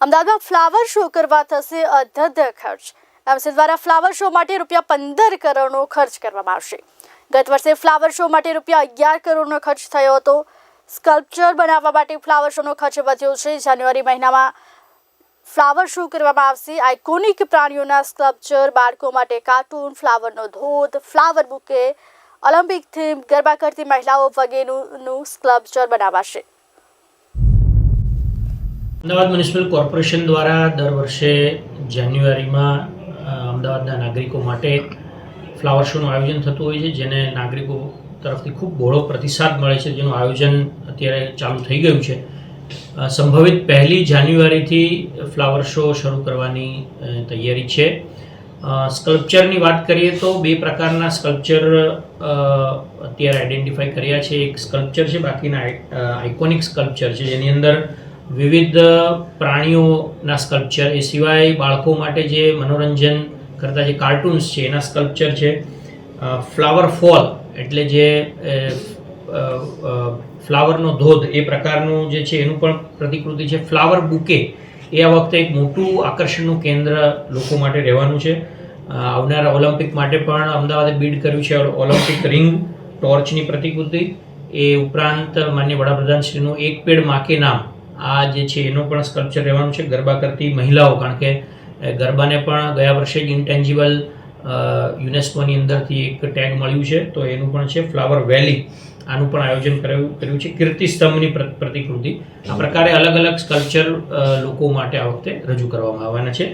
અમદાવાદમાં flower show કરવા થશે અધધ ખર્ચ. એમસી દ્વારા ફ્લાવર શો માટે રૂપિયા પંદર કરોડનો ખર્ચ કરવામાં આવશે. ગત વર્ષે ફ્લાવર શો માટે રૂપિયા અગિયાર કરોડનો ખર્ચ થયો હતો. સ્કલ્પચર બનાવવા માટે ફ્લાવર શોનો ખર્ચ વધ્યો છે. જાન્યુઆરી મહિનામાં ફ્લાવર શો કરવામાં આવશે. આઇકોનિક પ્રાણીઓના સ્કલ્પચર, બાળકો માટે કાર્ટૂન, ફ્લાવરનો ધોધ, flower bouquet, Olympic theme, garba કરતી મહિલાઓ વગેરેનું સ્કલ્પચર બનાવાશે. અમદાવાદ મ્યુનિસિપલ કોર્પોરેશન દ્વારા દર વર્ષે જાન્યુઆરીમાં અમદાવાદના નાગરિકો માટે ફ્લાવર શોનું આયોજન થતું હોય છે, જેને નાગરિકો તરફથી ખૂબ બહોળો પ્રતિસાદ મળે છે. જેનું આયોજન અત્યારે ચાલુ થઈ ગયું છે. સંભવિત પહેલી જાન્યુઆરીથી ફ્લાવર શો શરૂ કરવાની તૈયારી છે. સ્કલ્પચરની વાત કરીએ તો બે પ્રકારના સ્કલ્પચર અત્યારે આઈડેન્ટિફાઈ કર્યા છે. એક સ્કલ્પચર છે, બાકીના આઇકોનિક સ્કલ્પચર છે, જેની અંદર વિવિધ પ્રાણીઓના સ્કલ્પચર એ સિવાય બાળકો માટે જે મનોરંજન કરતા જે કાર્ટૂન્સ છે, એના સ્કલ્પચર છે. ફ્લાવર ફોલ એટલે જે ફ્લાવરનો ધોધ, એ પ્રકારનું જે છે, એનું પણ પ્રતિકૃતિ છે. ફ્લાવર બુકે એ આ વખતે એક મોટું આકર્ષણનું કેન્દ્ર લોકો માટે રહેવાનું છે. આવનારા ઓલિમ્પિક માટે પણ અમદાવાદે બીડ કર્યું છે ઓલિમ્પિક રિંગ ટોર્ચની પ્રતિકૃતિ. એ ઉપરાંત માન્ય વડાપ્રધાનશ્રીનું એક પેડ માકે નામ આ જે છે, એનું પણ સ્કલ્પચર રહેવાનું છે ગરબા કરતી મહિલાઓ. કારણ કે ગરબાને પણ ગયા વર્ષે જ ઇન્ટેન્જિબલ યુનેસ્કોની અંદરથી એક ટેગ મળ્યું છે. તો એનું પણ છે ફ્લાવર વેલી આનું પણ આયોજન કર્યું કર્યું છે. કીર્તિ સ્તંભની પ્રતિકૃતિ. આ પ્રકારે અલગ અલગ સ્કલ્પચર લોકો માટે આ વખતે રજૂ કરવામાં આવવાના છે.